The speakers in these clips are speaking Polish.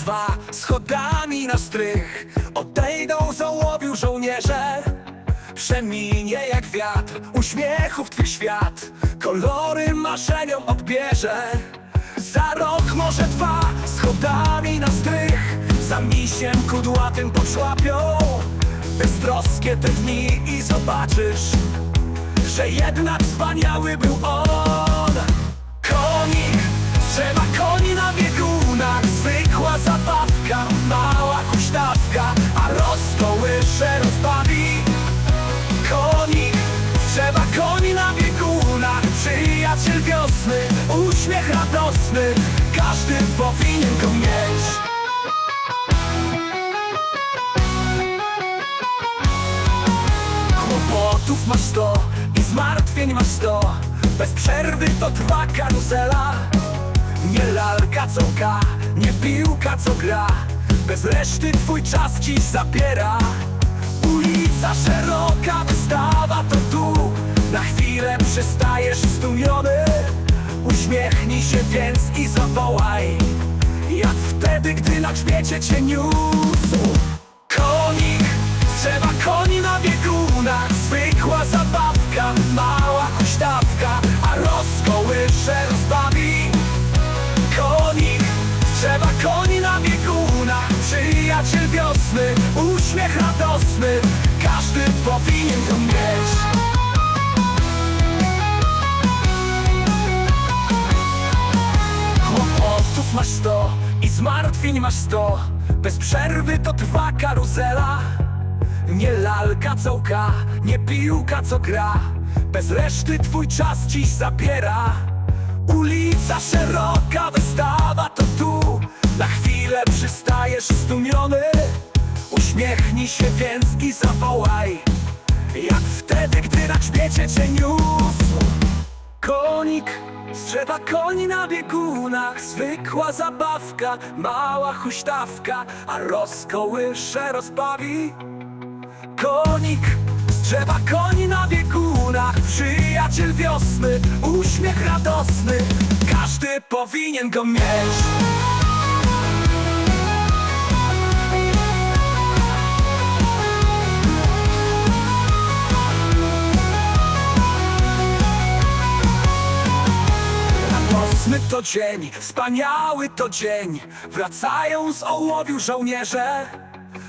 dwa schodami na strych. Odejdą z ołowiu żołnierze. Przeminie jak wiatr uśmiechów twych świat. Kolory marzeniom odbierze. Za rok może dwa schodami na strych. Za misiem kudłatym poszłapią. Beztroskie te dni i zobaczysz Że jednak wspaniały był on. Konik, trzeba radosny. Każdy powinien go mieć. Kłopotów masz sto i zmartwień masz sto. Bez przerwy to trwa karuzela. Nie lalka co ga, nie piłka co gra. Bez reszty twój czas dziś zabiera. Ulica szeroka, to Uśmiechnij się więc i zawołaj Jak wtedy, gdy na grzbiecie cię niósł. Konik, trzeba koni na biegunach Zwykła zabawka, mała huśtawka A rozkołysze rozbawi. Konik, trzeba koni na biegunach Przyjaciel wiosny, uśmiech radosny Każdy powinien mieć Masz sto i zmartwień masz sto. Bez przerwy to trwa karuzela. Nie lalka co łka, nie piłka co gra. Bez reszty twój czas dziś zabiera. Ulica szeroka, wystawa to tu. Na chwilę przystajesz zdumiony. Uśmiechnij się więc i zawołaj. Jak wtedy, gdy na grzbiecie cię niósł Konik, strzeba koni na biegunach Zwykła zabawka, mała huśtawka A rozkołysze rozbawi. Konik, strzeba koni na biegunach Przyjaciel wiosny, uśmiech radosny Każdy powinien go mieć to dzień, wspaniały to dzień. Wracają z ołowiu żołnierze.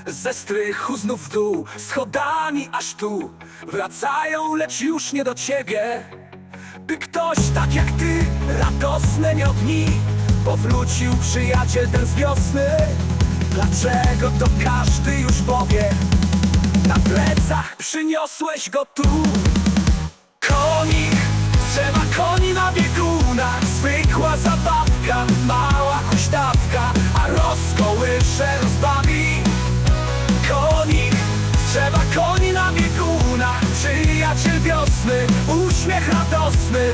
Ze strychu znów w dół, schodami aż tu. Wracają, lecz już nie do ciebie. By ktoś tak jak ty, radosne miał dni Powrócił przyjaciel ten z wiosny. Dlaczego to każdy już powie? Na plecach przyniosłeś go tu. Koni, trzeba koni na uśmiech radosny